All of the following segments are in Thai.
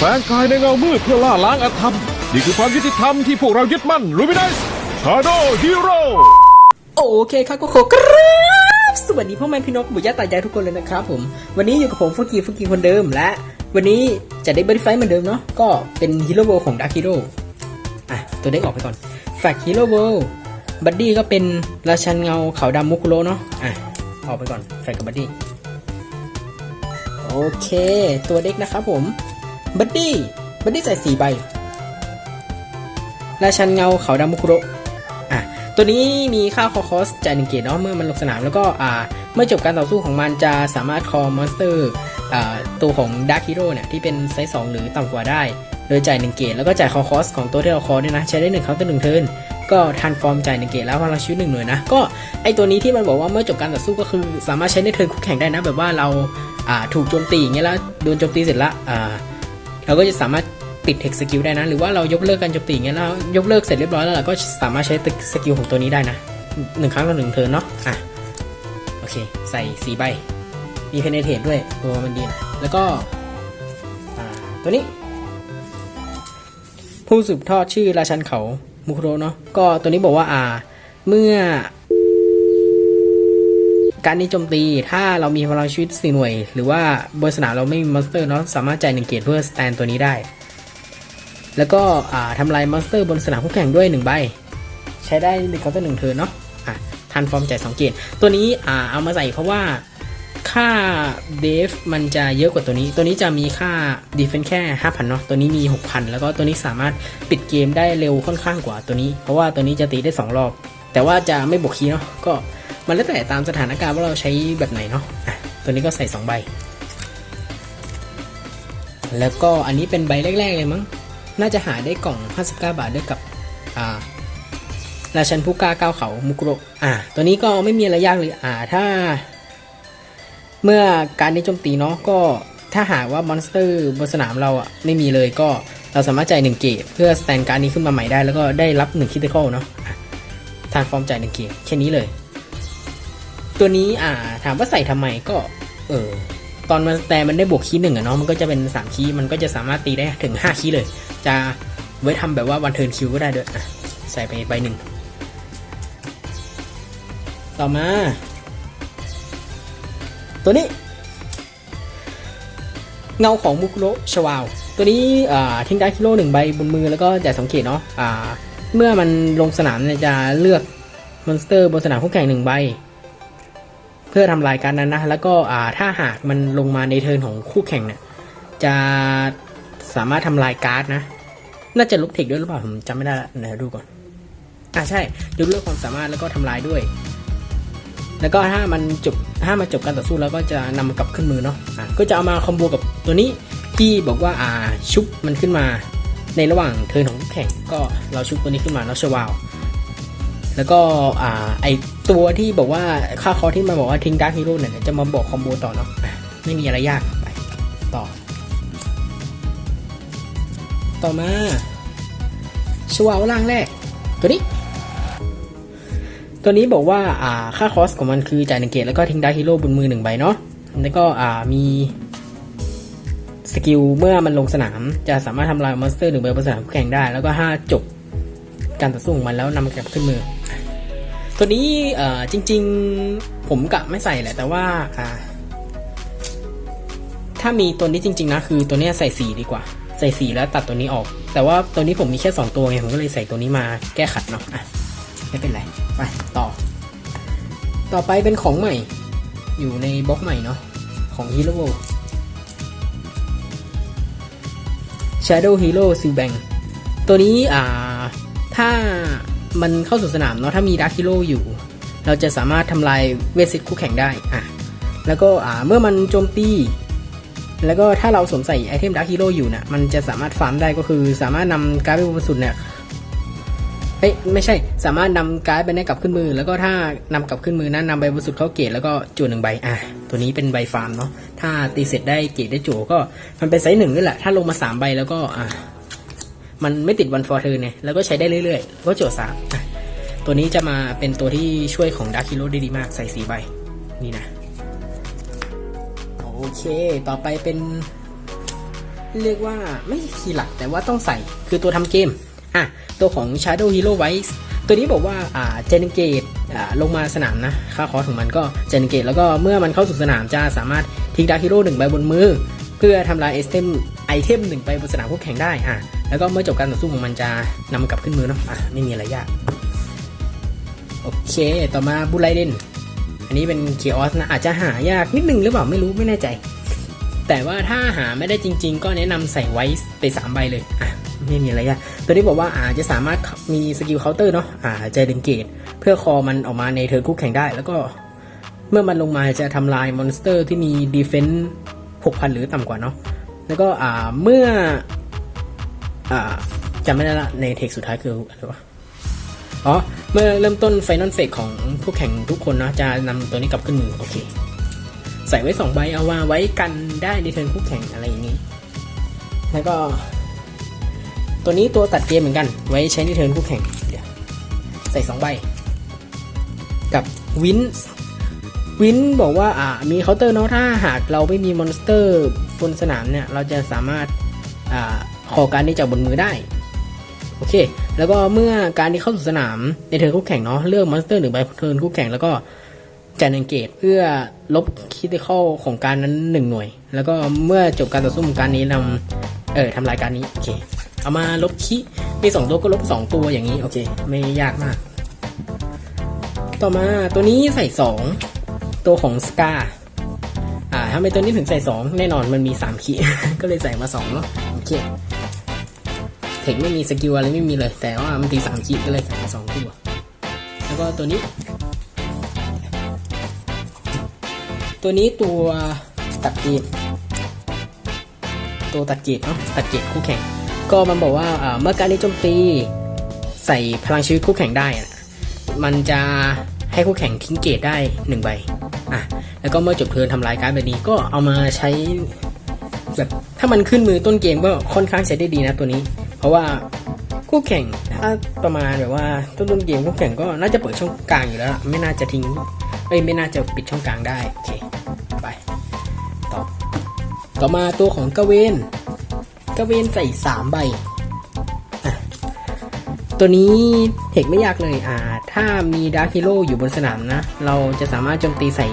แฝงกายในเงามืดเพื่อล่าล้างอธรรม นี่คือความยุติธรรมที่พวกเรายึดมั่นรูมินัสชาโดฮีโร่โอเคครับก็ขอกราบสวัสดีพ่อแม่พี่น้องบุญญาตายายทุกคนเลยนะครับผม วันนี้อยู่กับผมฟุกีฟุกีคนเดิมและ วันนี้จะได้บริไฟเหมือนเดิมเนาะก็เป็นฮีโร่โวของดาร์คิโร่อะตัวเด็กออกไปก่อนแฟกฮีโร่โวบัดดี้ก็เป็นราชันเงาขาวดำมุคุโรเนาะอะออกไปก่อนแฟกกับบัดดี้โอเค ตัวเด็กนะครับผม บัดดี้ บัดดี้ใส่สี่ใบ ราชันเงาเขาดำมุคุโรอะ ตัวนี้มีค่าคอคอสจ่ายหนึ่งเกตเนาะ เมื่อมันลงสนามแล้วก็อ่า เมื่อจบการต่อสู้ของมันจะสามารถคอมอนสเตอร์อ่าตัวของดาร์คฮีโร่เนี่ย ที่เป็นไซส์2หรือต่ำกว่าได้ โดยจ่ายหนึ่งเกตแล้วก็จ่ายคอคอสของตัวที่เราคอด้วยนะ ใช้ได้หนึ่งเขาน์เตอหนึ่งเทิร์นก็ทันฟอร์มจ่ายหนึ่งเกตแล้วพลังชีวิตหนึ่งหน่วยนะ ก็ไอตัวนี้ที่มันบอกว่าเมื่อจบการต่อสู้ก็คือ สามารถใช้ในเทิร์นคู่แข่งได้นะ แบบว่าเราอ่าถูกโจมตีอย่างเงี้ยแล้วโดนโจมตีเสร็จละอ่า เราก็จะสามารถปิดเทคสกิลได้นะ หรือว่าเรายกเลิกการโจมตีอย่างเงี้ยแล้วยกเลิกเสร็จเรียบร้อยแล้วเราก็สามารถใช้สกิลของตัวนี้ได้นะหนึ่งครั้งต่อหนึ่งเทิร์นเนาะอะโอเค ใส่สีใบ มีเพเนเทตด้วยตัวมันดีนะแล้วก็ตัวนี้ ผู้สืบทอดชื่อราชันเขามุคโรเนาะก็ตัวนี้บอกว่าอ่า เมื่อ การนี้โจมตี ถ้าเรามีพลังชีวิตสี่หน่วย หรือว่าบนสนามเราไม่มีมอนสเตอร์เนาะสามารถจ่ายหนึ่งเกตเพื่อสแตนตัวนี้ได้ แล้วก็ทำลายมอนสเตอร์บนสนามคู่แข่งด้วยหนึ่งใบ ใช้ได้หนึ่งเคาน์เตอร์หนึ่งเทินเนาะะทันฟอร์มจ่ายสองเกตตัวนี้เอามาใส่เพราะว่าค่าเดฟมันจะเยอะกว่าตัวนี้ ตัวนี้จะมีค่าดีเฟนแค่ 5,000เนาะ ตัวนี้มี 6,000 แล้วก็ตัวนี้สามารถปิดเกมได้เร็วค่อนข้างกว่าตัวนี้ เพราะว่าตัวนี้จะตีได้ 2 รอบ แต่ว่าจะไม่บวกคีย์เนาะ ก็ มันแล้วแต่ตามสถานการณ์ว่าเราใช้แบบไหนเนาะะตัวนี้ก็ใส่2ใบ แล้วก็อันนี้เป็นใบแรกๆเลยมั้ง น่าจะหาได้กล่อง59บาทด้วยกับอ่าราชันผู้กล้าก้าวเขามุกโรอ่า ตัวนี้ก็ไม่มีอะไรยากเลย อ่า ถ้า เมื่อการนี้โจมตีเนาะ ก็ถ้าหากว่ามอนสเตอร์บนสนามเราอะไม่มีเลยก็เราสามารถจ่ายหนึ่งเกตเพื่อสแตนการนี้ขึ้นมาใหม่ได้ แล้วก็ได้รับหนึ่งคิติคอลเนาะทานฟอร์มจ่ายหนึ่งเกตแค่นี้เลย ตัวนี้อ่าถามว่าใส่ทำไมก็เออตอนมันแต่มันได้บวกคีย์หนึ่งอะเนาะมันก็จะเป็นสามคีย์มันก็จะสามารถตีได้ถึงห้าคีย์เลย จะไว้ทำแบบว่าวันเทิร์นคิวก็ได้ด้วยอะใส่ไปใบหนึ่งต่อมา ตัวนี้ เงาของมุคุโรชวาว ตัวนี้ทิ้งได้คิโลหนึ่งใบบนมือแล้วก็จ่ายสองเกตเนาะอ่าเมื่อมันลงสนามจะเลือกมอนสเตอร์บนสนามคู่แข่งหนึ่งใบ พื่อทำลายการนั้นนะ แล้วก็ถ้าหากมันลงมาในเทิร์นของคู่แข่งเนี่ยจะสามารถทำลายการ์ดนะ น่าจะลุกเทคด้วยหรือเปล่าผมจำไม่ได้ละเดี๋ยวดูก่อน อ่าใช่ยกเลิกความสามารถแล้วก็ทำลายด้วย แล้วก็ถ้ามันจบถ้ามันจบการต่อสู้แล้วก็จะนำมันกลับขึ้นมือเนาะะก็จะเอามาคอมโบกับตัวนี้ที่บอกว่าอ่าชุบมันขึ้นมา ในระหว่างเทิร์นของคู่แข่งก็เราชุบตัวนี้ขึ้นมาเนาะชวาวแล้วก็อ่าไอ ตัวที่บอกว่าค่าคอที่มาบอกว่าทิ้งดาร์คฮีโร่เนี่ยจะมาบอกคอมโบต่อเนาะไม่มีอะไรยากไปต่อ ต่อมาชวาวล่างแรก ตัวนี้ ตัวนี้บอกว่าอ่าค่าคอสของมันคือจ่ายหนึ่งเกตแล้วก็ทิ้งดาร์คฮีโร่บนมือหนึ่งใบเนาะแล้วก็อ่ามีสกิลเมื่อมันลงสนาม จะสามารถทำลายมอนสเตอร์หนึ่งใบบนสนามแข่งได้ แล้วก็ถ้าจบการต่อสู้ของมันแล้วนำกลับขึ้นมือ ตัวนี้จริง ๆ ผมกะไม่ใส่แหละ แต่ว่าถ้ามีตัวนี้จริง ๆ นะ คือตัวนี้ใส่สีดีกว่า ใส่สีแล้วตัดตัวนี้ออก แต่ว่าตัวนี้ผมมีแค่ 2 ตัวไง ผมก็เลยใส่ตัวนี้มาแก้ขัดเนาะอะไม่เป็นไร ไปต่อ ต่อไปเป็นของใหม่ อยู่ในบล็อกใหม่เนาะ ของ Hero Shadow Hero s i l b a n g ตัวนี้อ่าถ้า มันเข้าสู่สนามเนาะถ้ามีดาร์คิโ o อยู่ เราจะสามารถทำลายเวทซิตคู่แข่งได้อะแล้วก็อ่าเมื่อมันโจมตี แล้วก็ถ้าเราสวมใส่ไอเทมดาร์คิโ o อยู่เนี่ยมันจะสามารถฟาร์มได้ก็คือสามารถนำการ์ดไปบนสุดเนี่ยเอ้ยไม่ใช่สามารถนำการ์ดไปได้กลับขึ้นมือ แล้วก็ถ้านำกลับขึ้นมือนั้นนำใบบนสุดเข้าเกตแล้วก็จวหนึ่งใบอะตัวนี้เป็นใบฟาร์มเนาะถ้าตีเสร็จได้เกตได้จั่วก็มันเป็นไซส์หนึ่งนี่แหละถ้าลงมาสามใบแล้วก็อะ มันไม่ติดวันฟอร์เธอเนี่ยแล้วก็ใช้ได้เรื่อยๆก็โจทย์สามตัวนี้จะมาเป็นตัวที่ช่วยของดาร์คิโ o ได้ดีมากใส่สีใบ นี่นะ โอเค ต่อไปเป็น เรียกว่าไม่คีย์หลักแต่ว่าต้องใส่คือตัวทำเกม อะ ตัวของ Shadow Hero Vice ตัวนี้บอกว่าอ่าเจนเกตอ่าลงมาสนามนะ ค่าคอร์สของมันก็เจนเกตแล้วก็เมื่อมันเข้าสู่สนามจะสามารถทิ้งดาร์ฮีโร่หนึ่งใบบนมือ เพื่อทำลายไอเทมไอเทมหนึ่งไปบนสนามคู่แข่งได้อะ แล้วก็เมื่อจบการต่อสู้ของมันจะนำมันกลับขึ้นมือเนาะอะไม่มีอะไรยากโอเค ต่อมาบูไลเดนอันนี้เป็นเคออสนะ อาจจะหายากนิดนึงหรือเปล่าไม่รู้ไม่แน่ใจ แต่ว่าถ้าหาไม่ได้จริง ๆ ก็แนะนำใส่ไว้ไปสามใบเลยอะไม่มีอะไรยากตัวนี้บอกว่าอาจจะสามารถมีสกิลเคาน์เตอร์เนาะอ่าจะดึงเกตเพื่อคอมันออกมาในเทิร์นคู่แข่งได้ แล้วก็เมื่อมันลงมาจะทำลายมอนสเตอร์ที่มีดีเฟนส์6,000หรือต่ำกว่าเนาะแล้วก็อ่าเมื่อ อ่าจำไม่ได้ละในเทคสุดท้ายคืออะไรวะอ๋อ เมื่อเริ่มต้นไฟนอลเฟกของผู้แข่งทุกคนนะจะนำตัวนี้กลับขึ้นมือ โอเค ใส่ไว้สองใบเอาวาไว้กันได้ในเทิร์นคู่แข่งอะไรอย่างนี้ แล้วก็ ตัวนี้ตัวตัดเกมเหมือนกัน ไว้ใช้ในเทิร์นคู่แข่งเดี๋ยวใส่สองใบ กับวินวินบอกว่าอ่ามีเคาน์เตอร์เนาะถ้าหากเราไม่มีมอนสเตอร์บนสนามเนี่ย เราจะสามารถอ่า ขอการนี้จากบนมือได้ โอเค แล้วก็เมื่อการที่เข้าสู่สนามในเทิร์นคู่แข่งเนาะเลือกมอนสเตอร์หนึ่งใบเทิร์นคู่แข่งแล้วก็จันเอนเกตเพื่อลบคิติคอลของการนั้นหนึ่งหน่วย แล้วก็เมื่อจบการต่อสู้ของการนี้นำเออทำลายการนี้โอเคเอามาลบคิมีสองตัวก็ลบสองตัวอย่างนี้โอเคไม่ยากมาก ต่อมาตัวนี้ใส่สองตัวของสกาอ่าทำไมตัวนี้ถึงใส่สองแน่นอนมันมีสามขีก็เลยใส่มาสองเนาะโอเค เทคไม่มีสกิลอะไรไม่มีเลย แต่ว่ามันตีสามขีดก็เลยส่มสองตัว แล้วก็ตัวนี้ ตัวนี้ตัวตัดเกตตัวตัดเกตเนาะตัดเกตคู่แข่ง ก็มันบอกว่าเมื่อการนี้โจมตีใส่พลังชีวิตคู่แข่งได้อะมันจะให้คู่แข่งทิ้งเกตได้หนึ่งใบอะแล้วก็เมื่อจบเทินทำลายการดแบบนี้ก็เอามาใช้แบบถ้ามันขึ้นมือต้นเกมก็ค่อนข้างใช้ได้ดีนะตัวนี้ เพราะว่าคู่แข่งถ้าประมาณแบบว่าต้นต้นเกมคู่แข่งก็น่าจะเปิดช่องกลางอยู่แล้วล่ะไม่น่าจะทิ้งเอ้ยไม่น่าจะปิดช่องกลางได้โอเคไปต่อต่อมาตัวของกาเวนกาเวนใส่สามใบอะตัวนี้เทคไม่ยากเลยอ่าถ้ามีดาร์คฮีโร่อยู่บนสนามนะ เราจะสามารถโจมตีใส่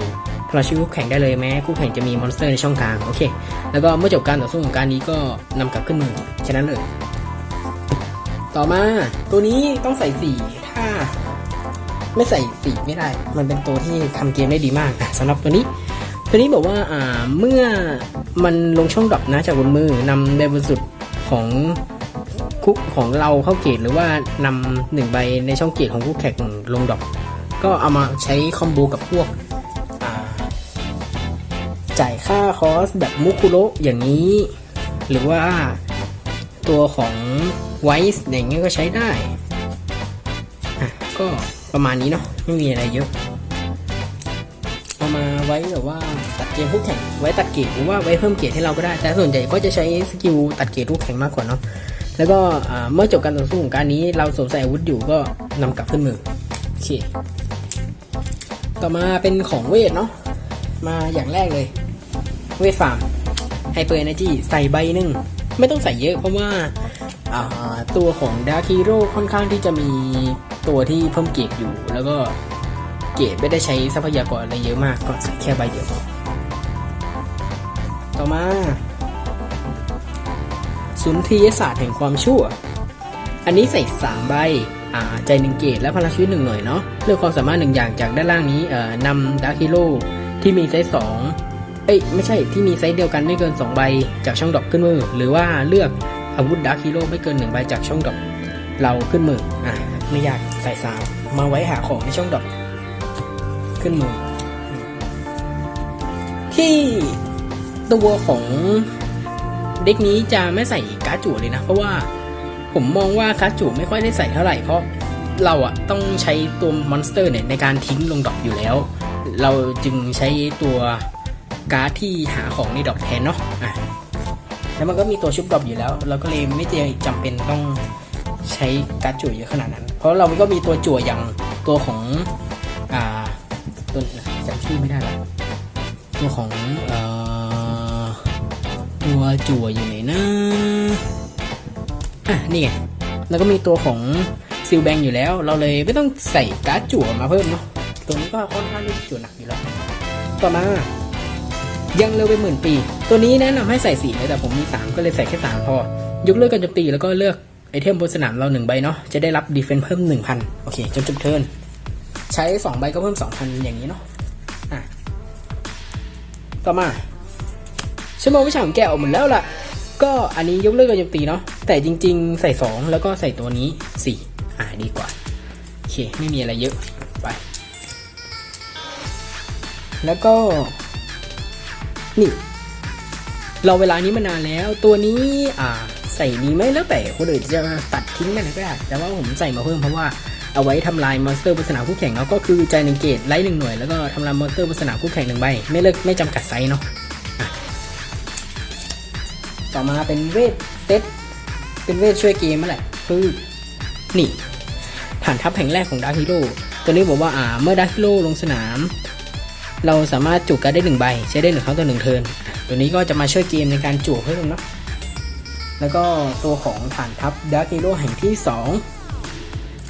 พลังชีวิตคู่แข่งได้เลยแม้คู่แข่งจะมีมอนสเตอร์ในช่องกลางโอเค แล้วก็เมื่อจบการต่อสู้ของการนี้ก็นำกลับขึ้นมือแค่นั้นเลย ต่อมาตัวนี้ต้องใส่สีถ้า ไม่ใส่สีไม่ได้ มันเป็นตัวที่ทำเกมได้ดีมากอะสำหรับตัวนี้ ตัวนี้บอกว่าอ่าเมื่อมันลงช่องดรอปนะจากบนมือนำในบนสุดของคุกของเราเข้าเกตหรือว่านำหนึ่งใบในช่องเกตของคู่แข่งลงดรอปก็เอามาใช้คอมโบกับพวกจ่ายค่าคอสแบบมุคุโระอย่างนี้ หรือว่าตัวของ ไวส์อย่างเงี้ยก็ใช้ได้อะก็ประมาณนี้เนาะไม่มีอะไรเยอะเอามาไว้แบบว่าตัดเกมคู่แข่งไว้ตัดเกรดหรือว่าไว้เพิ่มเกรดให้เราก็ได้ แต่ส่วนใหญ่ก็จะใช้สกิลตัดเกรดคู่แข่งมากกว่าเนาะแล้วก็เมื่อจบการต่อสู้ของการนี้เราสวมใส่อาวุธอยู่ก็นำกลับขึ้นมือโอเคต่อมาเป็นของเวทเนาะมาอย่างแรกเลย เวทฟาร์มไฮเปอร์เอเนจีใส่ใบหนึ่งไม่ต้องใส่เยอะเพราะว่า ตัวของดาร์คีโร่ค่อนข้างที่จะมีตัวที่เพิ่มเกรดอยู่ แล้วก็เกรดไม่ได้ใช้ทรัพยากรอะไรเยอะมากก็ใส่แค่ใบเดียวพอต่อมา สุนทรียศาสตร์แห่งความชั่ว อันนี้ใส่สามใบใจหนึ่งเกตและพลังชีวิตหนึ่งหน่วยเนาะเลือกความสามารถหนึ่งอย่างจากด้านล่างนี้นำดาร์คีโร่ที่มีไซส์สองเอ้ยไม่ใช่ที่มีไซส์เดียวกันไม่เกิน 2 ใบจากช่องดอปขึ้นมือ หรือว่าเลือก อาวุธดาร์คฮีโร่ไม่เกิน1ใบจากช่องดรอปเราขึ้นมืออะไม่ยากใส่สามมาไว้หาของในช่องดรอปขึ้นมือ ที่ตัวของเด็กนี้จะไม่ใส่การ์ดจั่วเลยนะ เพราะว่าผมมองว่าการ์ดจั่วไม่ค่อยได้ใส่เท่าไหร่เพราะเราอะต้องใช้ตัวมอนสเตอร์เนี่ยในการทิ้งลงดรอปอยู่แล้ว เราจึงใช้ตัวการ์ดที่หาของในดอกแทนเนาะอะ แล้วมันก็มีตัวชุบดรอปอยู่แล้ว เราก็เลยไม่จำเป็นต้องใช้การ์ดจั่วเยอะขนาดนั้น เพราะเราก็มีตัวจั่วอย่างตัวของอ่าตัวจำชื่อไม่ได้ละตัวของเอ่อตัวจั่วอยู่ไหนนะอะนี่ไงแล้วก็มีตัวของซิลแบงอยู่แล้ว เราเลยไม่ต้องใส่การ์ดจั่วมาเพิ่มเนาะตัวนี้ก็ค่อนข้างที่จั่วหนักอยู่แล้ว ต่อมา ยังเร็วไปหมื่นปี ตัวนี้แนะนำให้ใส่สี่เลยแต่ผมมีสามก็เลยใส่แค่สามพอ ยกเลิกการโจมตีแล้วก็เลือกไอเทมบนสนามเราหนึ่งใบเนาะจะได้รับดีเฟนส์เพิ่มหนึ่งพันโอเคจนจบเทิร์นใช้สองใบก็เพิ่มสองพันอย่างนี้เนาะอะต่อมาชั่วโมงวิชาของแกออกหมดแล้วล่ะ ก็อันนี้ยกเลิกการโจมตีเนาะแต่จริง ๆ ใส่สองแล้วก็ใส่ตัวนี้สี่อ่าดีกว่าโอเคไม่มีอะไรเยอะไป แล้วก็ นี่ เราเวลานี้มานานแล้วตัวนี้อ่าใส่ดีไหมแล้วแต่คนอื่นจะตัดทิ้งกันก็ได้แต่ว่าผมใส่มาเพิ่มเพราะว่าเอาไว้ทำลายมอนสเตอร์บนสนามคู่แข่งเนาะก็คือใจหนึ่งเกตไลท์หนึ่งหน่วยแล้วก็ทำลายมอนสเตอร์บนสนามคู่แข่งหนึ่งใบไม่เลิกไม่จำกัดไซส์เนาะต่อมาเป็นเวทเต็ดเป็นเวทช่วยเกมนั่นแหละคือนี่ฐานทัพแห่งแรกของดาร์ h ฮีโร่ตัวนี้บอกว่าอ่าเมื่อดาร์ h ฮีโร่ลงสนาม เราสามารถจุกการดได้หนึ่งใบใช้ได้หนึ่งครั้งต่อหนึ่งเทิร์นตัวนี้ก็จะมาช่วยเกมในการจุกเพิ่มเนาะแล้วก็ตัวของฐานทัพดาร์ h ฮีโร่แห่งที่สอง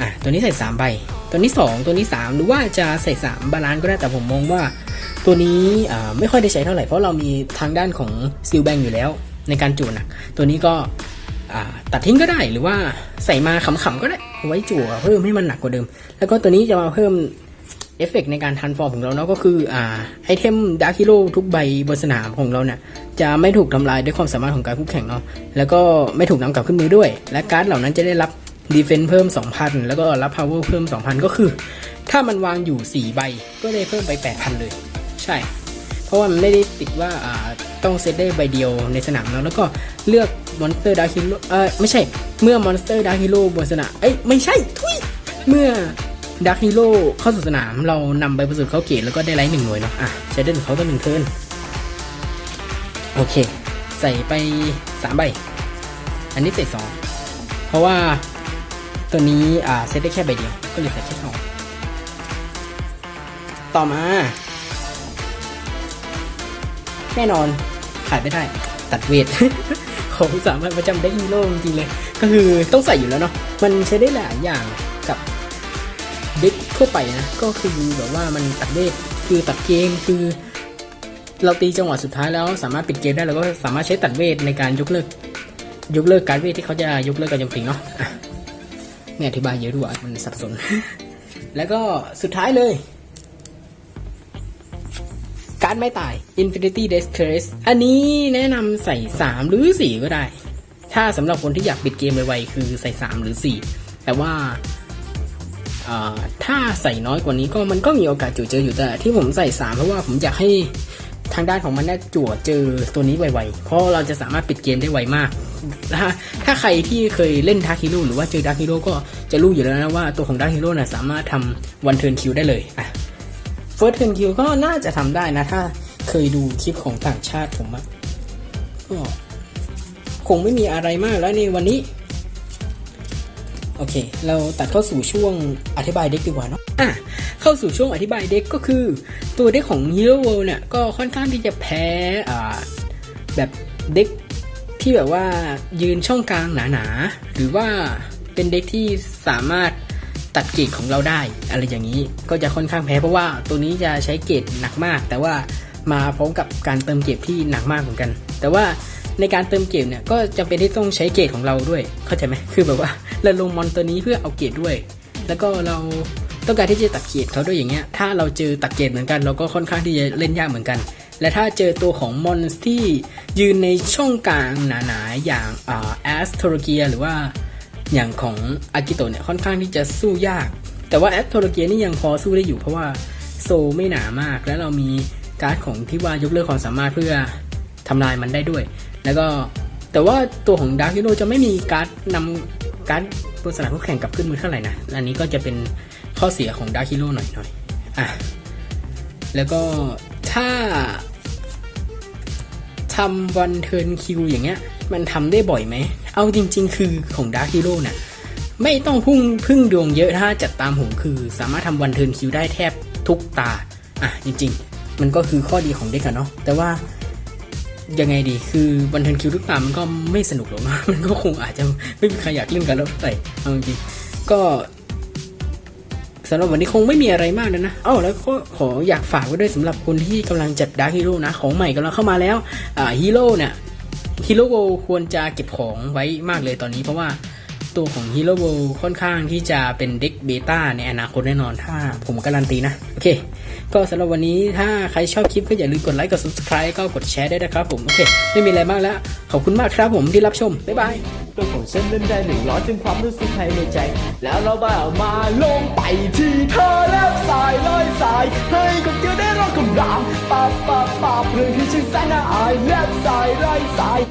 อะตัวนี้ใส่สามใบตัวนี้สองตัวนี้สามหรือว่าจะใส่สามบาลานซ์ก็ได้แต่ผมมองว่า ตัวนี้อ่าไม่ค่อยได้ใช้เท่าไหร่เพราะเรามีทางด้านของซิลแบงอยู่แล้วในการจูนหนักตัวนี้ก็อ่าตัดทิ้งก็ได้หรือว่าใส่มาขำๆก็ได้ไว้จั่วเพิ่มให้มันหนักกว่าเดิม แล้วก็ตัวนี้จะมาเพิ่ม เอฟเฟกต์ในการทันฟอร์มของเราเนาะก็คืออ่าไอเทมดาร์คิโ o ทุกใบบนสนามของเราเนี่ยจะไม่ถูกทำลายด้วยความสามารถของการคู่แข่งเนาะแล้วก็ไม่ถูกนำกลับขึ้นมือด้วย และการ์ดเหล่านั้นจะได้รับดีเฟน s ์เพิ่ม 2,000 แล้วก็รับพาวเวอร์เพิ่ม 2,000 ก็คือ ถ้ามันวางอยู่ 4 ใบก็ได้เพิ่มไป 8,000 เลย ใช่ เพราะว่ามันไม่ได้ติดว่าอ่าต้องเซตได้ใบเดียวในสนามเนาะแล้วก็เลือกมอนสเตอร์ดาร์คิโ o เออไม่ใช่เมื่อมอนสเตอร์ดาร์คิโ o บนสนามเอ้ยไม่ใช่ทุยเมื่อ ดาร์ h ฮีโร่เข้าสู่สนามเรานำไปประสูติเขาเกตแล้วก็ได้ไลท์หนึ่งหน่วยเนาะอะใช้ได้หนึ่งเขาก็หนึ่งเทิร์นโอเค ใส่ไปสามใบ อันนี้ใส่สองเพราะว่าตัวนี้อ่าเซตได้แค่ใบเดียว ก็เลยใส่แค่สองต่อมา แน่นอนขาดไม่ได้ ตัดเวทของสามารถประจำได้ฮีโร่จริงๆเลย ก็คือต้องใส่อยู่แล้วเนาะมันใช้ได้หลายอย่าง ทั่วไปนะ ก็คือแบบว่ามันตัดเวทคือตัดเกมคือ เราตีจังหวะสุดท้ายแล้วสามารถปิดเกมได้เราก็สามารถใช้ตัดเวทในการยกเลิก ยกเลิกการเวทที่เขาจะยกเลิกการโจมตีเนาะอะเนี่ยอธิบายเยอะด้วยมันสับสน แล้วก็สุดท้ายเลย การไม่ตาย Infinity d e s c r a c e อันนี้แนะนำใส่ 3 หรือ 4 ก็ได้ ถ้าสำหรับคนที่อยากปิดเกมไวๆคือใส่ 3 หรือ 4 แต่ว่า ถ้าใส่น้อยกว่านี้ก็มันก็มีโอกาสจู่เจออยู่แต่ที่ผมใส่สามเพราะว่าผมอยากให้ทางด้านของมันได้จั่วเจอตัวนี้ไวๆ เพราะเราจะสามารถปิดเกมได้ไวมากถ้าถ้าใครที่เคยเล่นดาร์คิโ o หรือว่าเจอดาร์คิโ o ก็จะรู้อยู่แล้วนะว่าตัวของดาร์คิโ o นะสามารถทำวันเทิร์นคิวได้เลยอะเฟิร์สเทิร์นคิวก็น่าจะทำได้นะ ถ้าเคยดูคลิปของต่างชาติผมอะก็คงไม่มีอะไรมากแล้วในวันนี้ โอเค เราตัดเข้าสู่ช่วงอธิบายเด็กดีกว่าเนาะอะเข้าสู่ช่วงอธิบายเด็กก็คือ ตัวเด็กของ Hero World เนี่ยก็ค่อนข้างที่จะแพ้อ่าแบบเด็กที่แบบว่ายืนช่องกลางหนาๆ หรือว่าเป็นเด็กที่สามารถตัดเกรดของเราได้ อะไรอย่างนี้ก็จะค่อนข้างแพ้เพราะว่าตัวนี้จะใช้เกรดหนักมาก แต่ว่ามาพร้อมกับการเติมเกรดที่หนักมากเหมือนกัน แต่ว่า ในการเติมเกรดเนี่ยก็จำเป็นที่ต้องใช้เกรดของเราด้วย เข้าใจไหมคือแบบว่าเราลงมอนตัวนี้เพื่อเอาเกรดด้วย แล้วก็เราต้องการที่จะตัดเกรดเขาด้วยอย่างเงี้ย ถ้าเราเจอตัดเกรดเหมือนกัน เราก็ค่อนข้างที่จะเล่นยากเหมือนกัน และถ้าเจอตัวของมอนที่ยืนในช่องกลางหนาๆอย่างแอสโทรเกียหรือว่าอย่างของอากิโตะเนี่ยค่อนข้างที่จะสู้ยาก แต่ว่าแอสโทรเกียนี่ยังพอสู้ได้อยู่เพราะว่าโซไม่หนามาก แล้วเรามีการ์ดของที่ว่ายกเลิกความสามารถเพื่อทำลายมันได้ด้วย แล้วก็แต่ว่าตัวของดาร์ h ิโ o จะไม่มีการ์ดนำการ์ดบนสนามคู่แข่งกลับขึ้นมือเท่าไหร่นะ อันนี้ก็จะเป็นข้อเสียของดาร์ h ิโ o หน่อยหน่อยอะแล้วก็ถ้าทำวันเทิร์นคิวอย่างเงี้ย มันทำได้บ่อยไหม เอาจริง ๆ คือของดาร์ h ิโ o เนี่ยไม่ต้องพุ่งพึ่งดวงเยอะถ้าจัดตามผมคือ สามารถทำวันเทิร์นคิวได้แทบทุกตา อะจริง ๆ มันก็คือข้อดีของเด็กอะเนาะแต่ว่า ยังไงดีคือบันเทิงคิวทุกตามมันก็ไม่สนุกหรอกนะมันก็คงอาจจะไม่มีใครอยากเล่นกันแล้วเท่าไหร่เอาจริงก็สำหรับวันนี้คงไม่มีอะไรมากแล้วนะ เอ้าแล้วก็ขออยากฝากไว้ด้วยสำหรับคนที่กำลังจัดดาร์คฮีโร่นะ ของใหม่กำลังเข้ามาแล้ว อ่าฮีโร่เนี่ยฮีโร่ควรจะเก็บของไว้มากเลยตอนนี้เพราะว่า ตัวของฮีโร่ค่อนข้างที่จะเป็นเด็กเบต้าในอนาคตแน่นอนถ้าผมการันตีนะ โอเค ก็สำหรับวันนี้ถ้าใครชอบคลิปก็อย่าลืมกดไลค์กด subscribe ก็กดแชร์ได้นะครับผม โอเค ไม่มีอะไรมากแล้ว ขอบคุณมากครับผมที่รับชม บ๊ายบายตัวของฉันนั้นได้หนึ่งร้อยจนความรู้สึกภายในใจ แล้วเราบ่ามาลงไปที่เธอแล้วสายลอยสายให้กับเธอได้ร้องคำรามปาบปาบปาบเรื่องที่ฉันแสนน่าอายแล้วสายลอยสาย